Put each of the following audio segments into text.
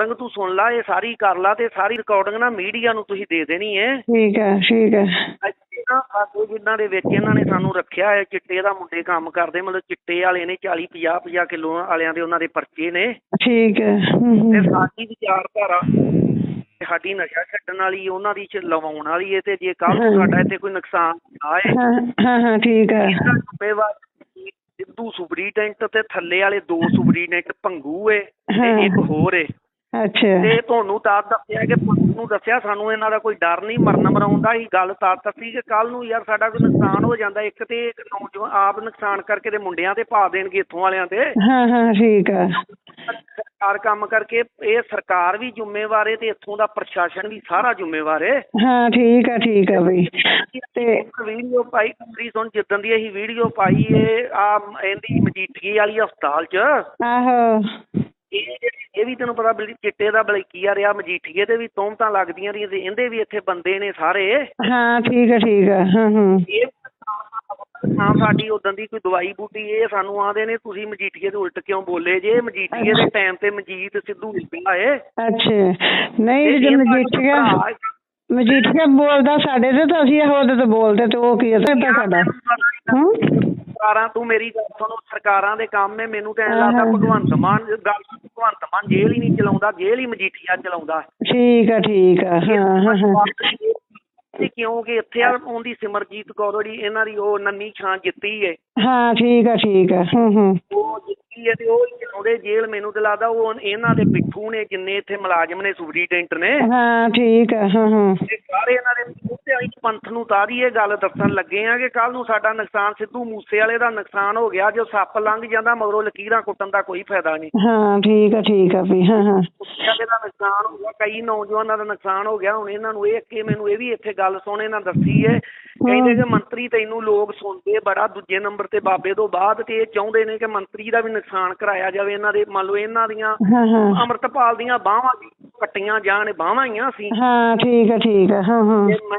Recording ਤੂੰ ਸੁਣ ਲਾ ਇਹ ਸਾਰੀ ਕਰ ਲਾ ਤੇ ਸਾਰੀ ਰਿਕਾਰਡਿੰਗ ਨਾ ਮੀਡੀਆ ਨੂੰ ਤੁਸੀਂ ਦੇ ਦੇਣੀ ਹੈ ਠੀਕ ਹੈ ਠੀਕ ਹੈ ਨਾ ਸਾਡੇ ਜਿਨ੍ਹਾਂ ਦੇ ਵਿੱਚ ਇਹਨਾਂ ਨੇ ਸਾਨੂੰ ਰੱਖਿਆ ਹੈ ਚਿੱਟੇ ਦਾ ਮੁੰਡੇ ਕੰਮ ਕਰਦੇ ਮਤਲਬ ਚਿੱਟੇ ਵਾਲੇ ਨੇ 40 50 50 ਕਿਲੋ ਵਾਲਿਆਂ ਦੇ ਉਹਨਾਂ ਦੇ ਪਰਚੇ ਨੇ ਠੀਕ ਹੈ ਤੇ। ਸਾਡੀ ਵਿਚਾਰਧਾਰਾ ਸਾਡੀ ਨਸ਼ਾ ਛੱਡਣ ਵਾਲੀ ਉਹਨਾਂ ਦੀ ਚ ਲਵਾਉਣ ਵਾਲੀ ਹੈ ਤੇ ਜੇ ਕੱਲ ਨੂੰ। ਸਾਡਾ ਇੱਥੇ ਕੋਈ ਨੁਕਸਾਨ ਆਏ ਹਾਂ ਹਾਂ ਠੀਕ ਹੈ ਜ਼ਿੰਮੇਵਾਰ ਸਿੱਧੂ ਸੁਪਰੀਡੈਂਟ ਤੇ ਥੱਲੇ ਵਾਲੇ ਦੋ ਸੁਪਰੀਡੈਂਟ ਭੰਗੂ ਏ। ਤੇ ਇੱਕ ਹੋਰ ਏ ਅੱਛਾ। ਤੇ ਤੁਹਾਨੂੰ ਤਾਂ ਦੱਸਿਆ ਕਿ ਪੁਲਿਸ ਨੂੰ ਦੱਸਿਆ ਸਾਨੂੰ ਇਹਨਾਂ ਦਾ ਕੋਈ ਡਰ ਨਹੀਂ ਮਰਨ ਮਰਾਉਣ ਦਾ ਹੀ ਗੱਲ ਤਾਂ ਦੱਸੀ ਕਿ ਕੱਲ ਨੂੰ ਯਾਰ ਸਾਡਾ ਕੋਈ ਨੁਕਸਾਨ ਹੋ ਜਾਂਦਾ ਇੱਕ ਤੇ ਇੱਕ ਨੌਜਵਾਨ ਆਪ ਨੁਕਸਾਨ ਕਰਕੇ ਤੇ ਮੁੰਡਿਆਂ ਤੇ ਪਾ ਦੇਣਗੇ ਇੱਥੋਂ ਵਾਲਿਆਂ ਤੇ। ਹਾਂ ਹਾਂ ਠੀਕ ਹੈ ਸਰਕਾਰ ਕੰਮ ਕਰਕੇ ਇਹ ਸਰਕਾਰ ਵੀ ਜ਼ਿੰਮੇਵਾਰ ਹੈ ਤੇ ਇੱਥੋਂ ਦਾ ਪ੍ਰਸ਼ਾਸਨ ਵੀ ਸਾਰਾ ਜ਼ਿੰਮੇਵਾਰ ਹੈ ਹਾਂ ਠੀਕ ਹੈ ਠੀਕ ਹੈ ਬਈ। ਤੇ ਵੀਡੀਓ ਪਾਈ ਕਰੀ ਸੁਣ ਜਿੱਦਣ ਦੀ ਅਸੀਂ ਵੀਡੀਓ ਪਾਈ ਏ ਆ ਇਹਦੀ ਮਜੀਠੀ ਵਾਲੀ ਹਸਪਤਾਲ 'ਚ ਆਹੋ। ਇਹ ਇਹ ਵੀ ਤੈਨੂੰ ਪਤਾ ਬਲੀ ਚਿੱਟੇ ਦਾ ਬਲਕੀਆ ਰਿਹਾ ਮਜੀਠੀਏ ਤੇ ਵੀ ਤੋਮਤਾਂ ਲੱਗਦੀਆਂ ਰਹੀਆਂ ਤੇ ਇਹਦੇ ਵੀ ਇੱਥੇ ਬੰਦੇ ਨੇ ਸਾਰੇ। ਹਾਂ ਠੀਕ ਹੈ ਠੀਕ ਹੈ ਹਾਂ ਹਾਂ। ਇਹ ਨਾ ਸਾਡੀ ਉਦੋਂ ਦੀ ਕੋਈ ਦਵਾਈ ਬੂਟੀ ਇਹ ਸਾਨੂੰ ਆਂਦੇ ਨੇ ਤੁਸੀਂ ਮਜੀਠੀਏ ਦੇ ਉਲਟ ਕਿਉਂ ਬੋਲੇ ਜੇ? ਮਜੀਠੀਏ ਦੇ ਟਾਈਮ ਤੇ ਮਜੀਤ ਸਿੱਧੂ ਲਿਖਿਆ ਏ ਅੱਛਾ। ਨਹੀਂ ਜੇ ਮਜੀਠੀਆ ਮਜੀਠੀਆ ਬੋਲਦਾ ਸਾਡੇ ਤੇ ਤਾਂ ਅਸੀਂ ਉਹਦੇ ਤੇ ਬੋਲਦੇ ਤੇ ਉਹ ਕੀ ਹੈ ਤਾਂ ਸਾਡਾ। ਹੂੰ? ਸਰਕਾਰਾਂ ਤੂੰ ਮੇਰੀ ਗੱਲ ਸੁਣੋ ਸਰਕਾਰਾਂ ਦੇ ਕੰਮ ਹੈ ਮੈਨੂੰ ਤਾਂ ਹਾਂ, ਲੱਗਦਾ ਹਾਂ। ਭਗਵੰਤ ਮਾਨ ਗੱਲ ਭਗਵੰਤ ਮਾਨ ਜੇਲ੍ਹ ਹੀ ਨਹੀਂ ਚਲਾਉਂਦਾ ਜੇਲ੍ਹ ਹੀ ਮਜੀਠੀਆ ਚਲਾਉਂਦਾ। ਠੀਕ ਹੈ ਠੀਕ ਹੈ ਹਾਂ ਹਾਂ ਹਾਂ। ਤੇ ਕਿਉਂਕਿ ਇੱਥੇ ਆ ਉਹਦੀ ਸਿਮਰਜੀਤ ਕੌਰ ਜਿਹੜੀ ਇਹਨਾਂ ਦੀ ਉਹ ਨੰਨੀ ਛਾਂ ਜਿੱਤੀ ਏ। ਹਾਂ ਠੀਕ ਹੈ ਠੀਕ ਹੈ ਹੂੰ ਹੂੰ। ਉਹ ਜਿੱਤੀ ਏ ਤੇ ਉਹ ਹੀ ਚਲਾਉਂਦੇ ਜੇਲ੍ਹ ਮੈਨੂੰ ਤੇ ਲੱਗਦਾ ਉਹ ਇਹਨਾਂ ਦੇ ਪਿੱਠੂ ਨੇ ਜਿੰਨੇ ਇੱਥੇ ਮੁਲਾਜ਼ਮ ਨੇ ਸੁਪਰੀਡੈਂਟ ਨੇ। ਹਾਂ ਠੀਕ ਹੈ ਹਾਂ ਹਾਂ। ਤੇ ਸਾਰੇ ਇਹਨਾਂ ਦੇ ਉੱਤੇ ਅਸੀਂ ਪੰਥ ਨੂੰ ਤਾਰੀ ਇਹ ਗੱਲ ਦੱਸਣ ਲੱਗੇ ਆ ਕਿ ਕੱਲ ਨੂੰ ਸਾਡਾ ਨੁਕਸਾਨ ਸਿੱਧੂ ਮੂਸੇ ਵਾਲੇ ਦਾ ਨੁਕਸਾਨ ਹੋ ਗਿਆ ਜੋ ਸੱਪ ਲੰਘ ਜਾਂਦਾ ਮਗਰੋਂ ਲਕੀਰਾਂ ਕੁੱਟਣ ਦਾ ਕੋਈ ਫਾਇਦਾ ਨਹੀਂ। ਹਾਂ ਠੀਕ ਹੈ ਠੀਕ ਹੈ ਵੀ ਹਾਂ ਹਾਂ। ਕਿਸੇ ਦਾ ਨੁਕਸਾਨ ਹੋ ਗਿਆ ਕਈ ਨੌਜਵਾਨਾਂ ਦਾ ਨੁਕਸਾਨ ਹੋ ਗਿਆ ਹੁਣ ਇਹਨਾਂ ਨੂੰ ਇਹ ਕਿ ਮੈਨੂੰ ਇਹ ਵੀ ਇੱਥੇ ਗੱਲ ਸੁਣ ਇਹਨਾਂ ਦੱਸੀ ਏ ਕਹਿੰਦੇ ਕਿ ਮੰਤਰੀ ਤੈਨੂੰ ਲੋਕ ਸੁਣਦੇ ਬੜਾ ਦੂਜੇ ਨੰਬਰ ਤੇ ਬਾਬੇ ਤੋਂ ਬਾਅਦ ਤੇ ਇਹ ਚਾਹੁੰਦੇ ਨੇ ਕਿ ਮੰਤਰੀ ਦਾ ਵੀ ਨੁਕਸਾਨ ਕਰਾਇਆ ਜਾਵੇ ਇਹਨਾਂ ਦੇ ਮੰਨ ਲਓ ਇਹਨਾਂ ਦੀਆਂ ਅੰਮ੍ਰਿਤਪਾਲ ਦੀਆਂ ਬਾਹਾਂ ਵੀ ਕੱਟੀਆਂ ਜਾਣ ਬਾਹਾਂ ਹੀ ਆ ਸੀ ਹਾਂ ਠੀਕ ਹੈ ਠੀਕ ਹੈ ਹਾਂ ਹਾਂ। ਤੇ ਮੈਂ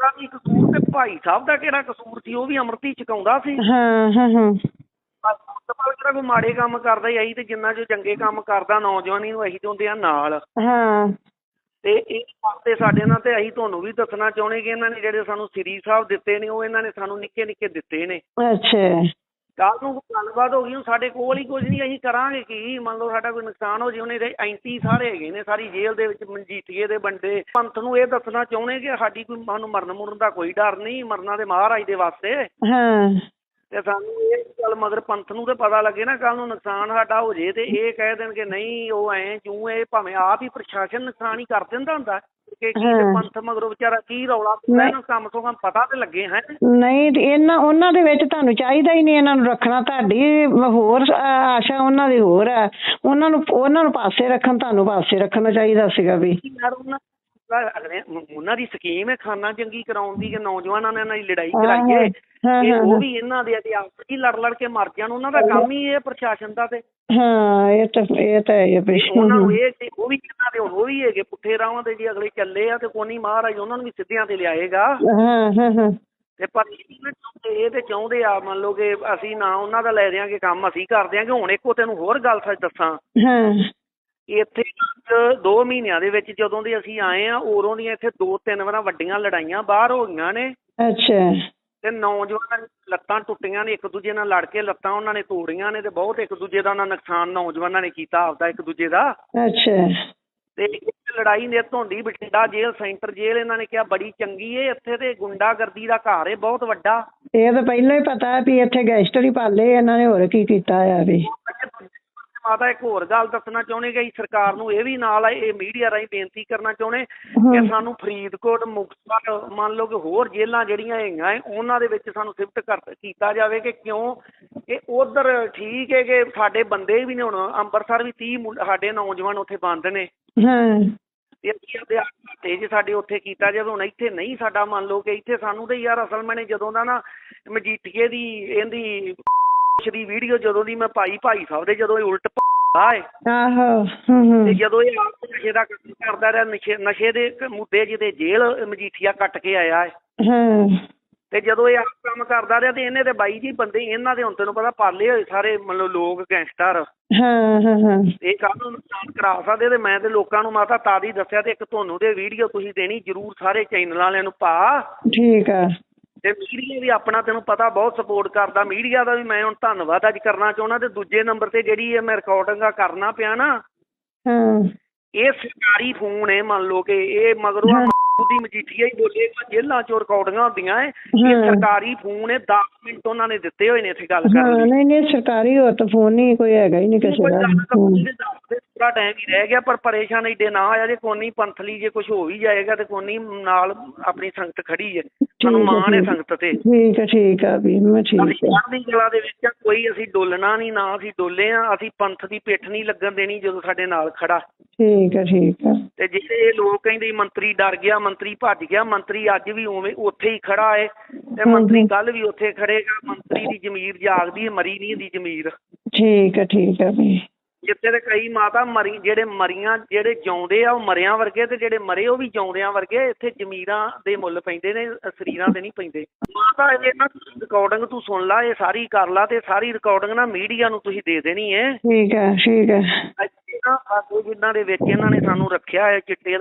ਮੇਰਾ ਵੀ ਕਸੂਰ ਤੇ ਭਾਈ ਸਾਹਿਬ ਦਾ ਕਿਹੜਾ ਕਸੂਰ ਸੀ ਉਹ ਵੀ ਅੰਮ੍ਰਿਤ ਹੀ ਛਕਾਉਂਦਾ ਸੀ। ਹਾਂ ਹਾਂ ਹਾਂ। ਅੰਮ੍ਰਿਤਪਾਲ ਕਿਹੜਾ ਕੋਈ ਮਾੜੇ ਕੰਮ ਕਰਦਾ ਹੀ ਅਸੀਂ ਤੇ ਜਿੰਨਾ ਜੋ ਚੰਗੇ ਕੰਮ ਕਰਦਾ ਨੌਜਵਾਨੀ ਨੂੰ ਅਸੀਂ ਚਾਹੁੰਦੇ ਆ ਨਾਲ। ਹਾਂ। ਤੇ ਇਹ ਵਾਸਤੇ ਸਾਡੇ ਨਾਲ ਤੇ ਅਸੀਂ ਤੁਹਾਨੂੰ ਵੀ ਦੱਸਣਾ ਚਾਹੁੰਦੇ ਕਿ ਇਹਨਾਂ ਨੇ ਜਿਹੜੇ ਸਾਨੂੰ ਸ੍ਰੀ ਸਾਹਿਬ ਦਿੱਤੇ ਨੇ ਉਹ ਇਹਨਾਂ ਨੇ ਸਾਨੂੰ ਨਿੱਕੇ ਨਿੱਕੇ ਦਿੱਤੇ ਨੇ। ਅੱਛਾ। ਕੱਲ ਨੂੰ ਕੋਈ ਗੱਲਬਾਤ ਹੋ ਗਈ ਹੁਣ ਸਾਡੇ ਕੋਲ ਹੀ ਕੁਝ ਨਹੀਂ ਅਸੀਂ ਕਰਾਂਗੇ ਕੀ? ਮੰਨ ਲਓ ਸਾਡਾ ਕੋਈ ਨੁਕਸਾਨ ਹੋ ਜੇ ਉਹਨੇ ਤੇ ਐਂਟੀ ਸਾਰੇ ਹੈਗੇ ਨੇ ਸਾਰੀ ਜੇਲ੍ਹ ਦੇ ਵਿੱਚ ਮਨਜੀਠੀਏ ਦੇ ਬੰਦੇ। ਪੰਥ ਨੂੰ ਇਹ ਦੱਸਣਾ ਚਾਹੁੰਦੇ ਕਿ ਸਾਡੀ ਕੋਈ ਸਾਨੂੰ ਮਰਨ ਮੁਰਨ ਦਾ ਕੋਈ ਡਰ ਨਹੀਂ ਮਰਨਾ ਦੇ ਮਹਾਰਾਜ ਦੇ ਵਾਸਤੇ। ਹਾਂ। ਤੇ ਸਾਨੂੰ ਇਹ ਗੱਲ ਮਗਰ ਪੰਥ ਨੂੰ ਤੇ ਪਤਾ ਲੱਗੇ ਨਾ ਕੱਲ ਨੂੰ ਨੁਕਸਾਨ ਸਾਡਾ ਹੋ ਜੇ ਤੇ ਇਹ ਕਹਿ ਦੇਣ ਕਿ ਨਹੀਂ ਉਹ ਐ ਜੂ ਇਹ ਭਾਵੇਂ ਆਪ ਹੀ ਪ੍ਰਸ਼ਾਸਨ ਨੁਕਸਾਨ ਹੀ ਕਰ ਦਿੰਦਾ ਹੁੰਦਾ। ਕਿ ਕੀ ਤੇ। ਪੰਥ ਮਗਰੋਂ ਵਿਚਾਰਾ ਕੀ ਰੌਲਾ ਪਾਉਂਦਾ ਇਹਨੂੰ ਕੰਮ ਤੋਂ ਕੰਮ ਪਤਾ ਤੇ ਲੱਗੇ ਹੈ। ਨਹੀਂ ਇਹਨਾਂ ਉਹਨਾਂ ਦੇ ਵਿੱਚ ਤੁਹਾਨੂੰ ਚਾਹੀਦਾ ਹੀ ਨਹੀਂ ਇਹਨਾਂ ਨੂੰ ਰੱਖਣਾ ਤੁਹਾਡੀ ਹੋਰ ਆਸ਼ਾ ਉਹਨਾਂ ਦੀ ਹੋਰ ਹੈ। ਉਹਨਾਂ ਨੂੰ ਉਹਨਾਂ ਨੂੰ ਪਾਸੇ ਰੱਖਣ ਤੁਹਾਨੂੰ ਪਾਸੇ ਰੱਖਣਾ ਚਾਹੀਦਾ ਸੀਗਾ ਵੀ। ਅਗਲੇ ਉਹਨਾਂ ਦੀ ਸਕੀਮ ਹੈ ਖਾਨਾ ਜੰਗੀ ਕਰਾਉਣ ਦੀ ਕਿ ਨੌਜਵਾਨਾਂ ਨਾਲ ਇਹਨਾਂ ਦੀ ਲੜਾਈ ਕਰਾਈਏ ਹਾਂ, ਉਹ। ਵੀ ਇਹਨਾਂ ਦੇ ਅਤੇ ਆਪਸ ਹੀ ਲੜ ਲੜ ਕੇ ਮਰ ਜਾਣ ਉਹਨਾਂ ਦਾ ਕੰਮ ਹੀ ਇਹ ਪ੍ਰਸ਼ਾਸਨ ਦਾ ਤੇ। ਹਾਂ ਇਹ ਤਾਂ ਇਹ ਤਾਂ ਉਹਨਾਂ ਨੂੰ ਇਹ ਕਿ ਉਹ ਵੀ ਇਹਨਾਂ ਦੇ ਹੁਣ ਉਹ ਵੀ ਹੈਗੇ ਪੁੱਠੇ ਰਾਹਾਂ ਤੇ ਜੀ ਅਗਲੇ ਚੱਲੇ ਆ ਤੇ ਕੋਨੀ ਮਹਾਰਾਜ ਉਹਨਾਂ ਨੂੰ ਵੀ ਸਿੱਧਿਆਂ ਤੇ ਲਿਆਏਗਾ। ਹਾਂ ਹਾਂ ਹਾਂ। ਤੇ ਪਰ ਨੀ ਨਾ ਇਹ ਤੇ ਚਾਹੁੰਦੇ ਆ ਮੰਨ ਲਓ ਕਿ ਅਸੀਂ ਨਾ ਉਹਨਾਂ ਦਾ ਲੈ ਦਿਆਂਗੇ ਕੰਮ ਅਸੀਂ ਕਰ ਦਿਆਂਗੇ ਹੁਣ ਇੱਕੋ ਤੈਨੂੰ ਹੋਰ ਗੱਲ ਸੱਚ ਦੱਸਾਂ। ਹਾਂ। ਇੱਥੇ 2 ਮਹੀਨਿਆਂ ਦੇ ਵਿੱਚ ਜਦੋਂ ਦੇ ਅਸੀਂ ਆਏ ਆ ਉਰੋਂ ਦੀਆਂ ਇੱਥੇ ਦੋ ਤਿੰਨ ਵਾਰਾਂ ਵੱਡੀਆਂ ਲੜਾਈਆਂ ਬਾਹਰ ਹੋ ਗਈਆਂ ਨੇ। ਅੱਛਾ। ਤੇ ਨੌਜਵਾਨਾਂ ਦੀਆਂ ਲੱਤਾਂ ਟੁੱਟੀਆਂ ਨੇ ਇੱਕ ਦੂਜੇ ਨਾਲ ਲੜ ਕੇ ਲੱਤਾਂ ਉਹਨਾਂ ਨੇ ਤੋੜੀਆਂ ਨੇ ਤੇ ਬਹੁਤ ਇੱਕ ਦੂਜੇ ਦਾ ਉਹਨਾਂ ਨੁਕਸਾਨ ਨੌਜਵਾਨਾਂ ਨੇ ਕੀਤਾ ਆਪਦਾ ਇੱਕ ਦੂਜੇ ਦਾ। ਅੱਛਾ। ਤੇ ਇੱਕ ਲੜਾਈ ਨੇ ਧੋਂਦੀ ਬਠਿੰਡਾ ਜੇਲ੍ਹ ਸੈਂਟਰ ਜੇਲ੍ਹ ਇਹਨਾਂ ਨੇ ਕਿਹਾ ਬੜੀ ਚੰਗੀ ਏ ਇੱਥੇ ਤੇ ਗੁੰਡਾਗਰਦੀ ਦਾ ਘਰ ਏ ਬਹੁਤ ਵੱਡਾ। ਇਹ ਤਾਂ ਪਹਿਲਾਂ ਹੀ ਪਤਾ ਹੈ ਵੀ ਇੱਥੇ ਗੈਂਗਸਟਰ ਹੀ ਪਾਲੇ ਇਹਨਾਂ ਨੇ ਹੋਰ ਕੀ ਕੀਤਾ ਆ ਵੀ। ਮਾਤਾ ਇੱਕ ਹੋਰ ਗੱਲ ਦੱਸਣਾ ਚਾਹੁੰਦੇ ਕਿ ਸਰਕਾਰ ਨੂੰ ਇਹ ਵੀ ਨਾਲ ਇਹ ਮੀਡੀਆ ਰਾਹੀਂ ਬੇਨਤੀ ਕਰਨਾ ਚਾਹੁੰਦੇ। ਕਿ ਸਾਨੂੰ ਫਰੀਦਕੋਟ ਮੁਕਤਸਰ ਮੰਨ ਲਓ ਕਿ ਹੋਰ ਜੇਲ੍ਹਾਂ ਜਿਹੜੀਆਂ ਹੈਗੀਆਂ ਉਹਨਾਂ ਦੇ ਵਿੱਚ ਸਾਨੂੰ ਸ਼ਿਫਟ ਕਰ ਕੀਤਾ ਜਾਵੇ ਕਿ ਕਿਉਂ? ਕਿ ਉਧਰ ਠੀਕ ਹੈ ਕਿ ਸਾਡੇ ਬੰਦੇ ਵੀ ਨੇ ਹੁਣ ਅੰਮ੍ਰਿਤਸਰ ਵੀ 30 ਮੁੰ- ਸਾਡੇ ਨੌਜਵਾਨ ਉੱਥੇ ਬੰਦ ਨੇ। ਹਾਂ। ਤੇ ਜੇ ਸਾਡੇ ਉੱਥੇ ਕੀਤਾ ਜਾਵੇ ਹੁਣ ਇੱਥੇ ਨਹੀਂ ਸਾਡਾ ਮੰਨ ਲਓ ਕਿ ਇੱਥੇ ਸਾਨੂੰ ਤੇ ਯਾਰ ਅਸਲ ਮੈਨੇ ਜਦੋਂ ਦਾ ਨਾ ਮਜੀਠੀਏ ਦੀ ਇਹਦੀ ਦੀ ਵੀਡੀਓ ਜਦੋਂ ਦੀ ਮੈਂ ਪਾਈ ਭਾਈ ਸਾਹਿਬ ਦੇ ਜਦੋਂ ਇਹ ਉਲਟ ਆਏ। ਆਹੋ ਤੇ ਜਦੋਂ ਇਹ ਆਪ ਨਸ਼ੇ ਦਾ ਕੰਮ ਕਰਦਾ ਰਿਹਾ ਨਸ਼ੇ ਨਸ਼ੇ ਦੇ ਇੱਕ ਮੁੱਦੇ ਜਿਹਦੇ ਜੇਲ੍ਹ ਮਜੀਠੀਆ ਕੱਟ ਕੇ ਆਇਆ ਹੈ। ਤੇ ਜਦੋਂ ਇਹ ਆਪ ਕੰਮ ਕਰਦਾ ਰਿਹਾ ਤੇ ਇਹਨੇ ਤੇ ਬਾਈ ਜੀ ਬੰਦੇ ਇਹਨਾਂ ਦੇ ਹੁਣ ਤੈਨੂੰ ਪਤਾ ਪਾਲੇ ਹੋਏ ਸਾਰੇ ਮਤਲਬ ਲੋਕ ਗੈਂਗਸਟਰ। ਹਾਂ ਹਾਂ ਹਾਂ। ਇਹ ਕੱਲ ਨੂੰ ਨੁਕਸਾਨ ਕਰਾ ਸਕਦੇ ਤੇ ਮੈਂ ਤੇ ਲੋਕਾਂ ਨੂੰ ਮਾਤਾ ਤਾਂ ਹੀ ਦੱਸਿਆ ਤੇ ਇੱਕ ਤੁਹਾਨੂੰ ਦੇ ਵੀਡੀਓ ਤੁਸੀਂ ਦੇਣੀ ਜ਼ਰੂਰ ਸਾਰੇ ਚੈਨਲ ਵਾਲਿਆਂ ਨੂੰ ਪਾ। ਠੀਕ ਆ। ਤੇ ਮੀਡੀਆ ਵੀ ਆਪਣਾ ਤੈਨੂੰ ਪਤਾ ਬਹੁਤ ਸਪੋਰਟ ਕਰਦਾ। ਮੀਡੀਆ ਦਾ ਵੀ ਮੈਂ ਹੁਣ ਧੰਨਵਾਦ ਅੱਜ ਕਰਨਾ ਚਾਹੁੰਦਾ ਤੇ ਦੂਜੇ ਨੰਬਰ ਤੇ ਜਿਹੜੀ ਇਹ ਮੈਂ ਰਿਕਾਰਡਿੰਗਾਂ ਕਰਨਾ ਪਿਆ ਨਾ ਹਾਂ। ਇਹ ਸਰਕਾਰੀ ਫੋਨ ਹੈ ਮੰਨ ਲਓ ਕਿ ਇਹ ਮਗਰੋਂ ਹਾਂ। ਦੀ ਮਜੀਠੀਆ ਹੀ ਬੋਲੇ ਜੇਲ੍ਹਾਂ ਚੋਂ ਰਿਕਾਰਡਿੰਗਾਂ ਹੁੰਦੀਆਂ ਏ। ਇਹ ਹਾਂ। ਸਰਕਾਰੀ ਫੋਨ ਹੈ 10 ਮਿੰਟ ਉਹਨਾਂ ਨੇ ਦਿੱਤੇ ਹੋਏ ਨੇ ਇੱਥੇ ਗੱਲ ਕਰਨ ਹਾਂ ਲਈ। ਨਹੀਂ ਨਹੀਂ ਸਰਕਾਰੀ ਹੋਰ ਤਾਂ ਫੋਨ ਨਹੀਂ ਕੋਈ ਹੈਗਾ ਹੀ ਨਹੀਂ ਕਿਸੇ ਦਾ। ਥੋੜਾ ਟਾਈਮ ਹੀ ਰਹਿ ਗਿਆ ਪਰ ਪਰੇਸ਼ਾਨ ਏਡੇ ਨਾ ਆਇਆ ਜੇ ਕੋਨੀ ਪੰਥਲੀ ਜੇ ਕੁਝ ਹੋ ਵੀ ਜਾਏਗਾ ਤੇ ਕੋਨੀ ਨਾਲ ਆਪਣੀ ਸੰਗਤ ਖੜੀ ਹੈ। ਸਾਨੂੰ ਹੈ, ਮਾਣ ਹੈ ਹੈ। ਸੰਗਤ ਤੇ। ਠੀਕ ਹੈ ਠੀਕ ਆ ਵੀ ਮੈਂ ਠੀਕ ਆ ਚੜ੍ਹਦੀ ਕਲਾ ਦੇ ਵਿੱਚ ਆ, ਕੋਈ ਅਸੀਂ ਡੋਲਣਾ ਨਹੀਂ ਨਾ ਅਸੀਂ ਡੋਲੇ ਆ ਅਸੀਂ ਪੰਥ ਦੀ ਪਿੱਠ ਨਹੀਂ ਲੱਗਣ ਦੇਣੀ ਜਦੋਂ ਸਾਡੇ ਨਾਲ ਖੜਾ। ਠੀਕ ਹੈ ਠੀਕ ਆ ਤੇ ਜਿਹੜੇ ਇਹ ਲੋਕ ਕਹਿੰਦੇ ਮੰਤਰੀ ਡਰ ਗਿਆ ਮੰਤਰੀ ਭੱਜ ਗਿਆ ਮੰਤਰੀ ਅੱਜ ਵੀ ਉਵੇਂ ਉੱਥੇ ਹੀ ਖੜਾ ਹੈ ਤੇ ਮੰਤਰੀ। ਕੱਲ ਵੀ ਉੱਥੇ ਖੜੇਗਾ ਮੰਤਰੀ ਦੀ ਜ਼ਮੀਰ ਜਾਗਦੀ ਹੈ ਮਰੀ ਨਹੀਂ ਦੀ ਜ਼ਮੀਰ। ਠੀਕ ਹੈ ਠੀਕ ਆ ਵੀ। ਜਿੱਥੇ ਤੇ ਕਈ ਮਾਤਾ ਮਰੀ ਜਿਹੜੇ ਮਰੀਆਂ ਜਿਹੜੇ ਜਿਉਂਦੇ ਆ ਉਹ ਮਰਿਆਂ ਵਰਗੇ ਤੇ ਜਿਹੜੇ ਮਰੇ ਉਹ ਵੀ ਜਿਉਂਦਿਆਂ ਵਰਗੇ ਇੱਥੇ ਜ਼ਮੀਰਾਂ ਦੇ ਮੁੱਲ ਪੈਂਦੇ ਨੇ ਸਰੀਰਾਂ ਦੇ ਨਹੀਂ ਪੈਂਦੇ। ਮਾਤਾ ਇਹ ਨਾ ਰਿਕਾਰਡਿੰਗ ਤੂੰ ਸੁਣ ਲਾ ਇਹ ਸਾਰੀ ਕਰ ਲਾ ਤੇ ਸਾਰੀ ਰਿਕਾਰਡਿੰਗ ਨਾ ਮੀਡੀਆ ਨੂੰ ਤੁਸੀਂ ਦੇ ਦੇਣੀ ਹੈ ਠੀਕ ਹੈ ਠੀਕ ਹੈ। ਜਿਨ੍ਹਾਂ ਦੇ ਵਿੱਚ ਇਹਨਾਂ ਨੇ ਸਾਨੂੰ ਰੱਖਿਆ ਹੈ ਚਿੱਟੇ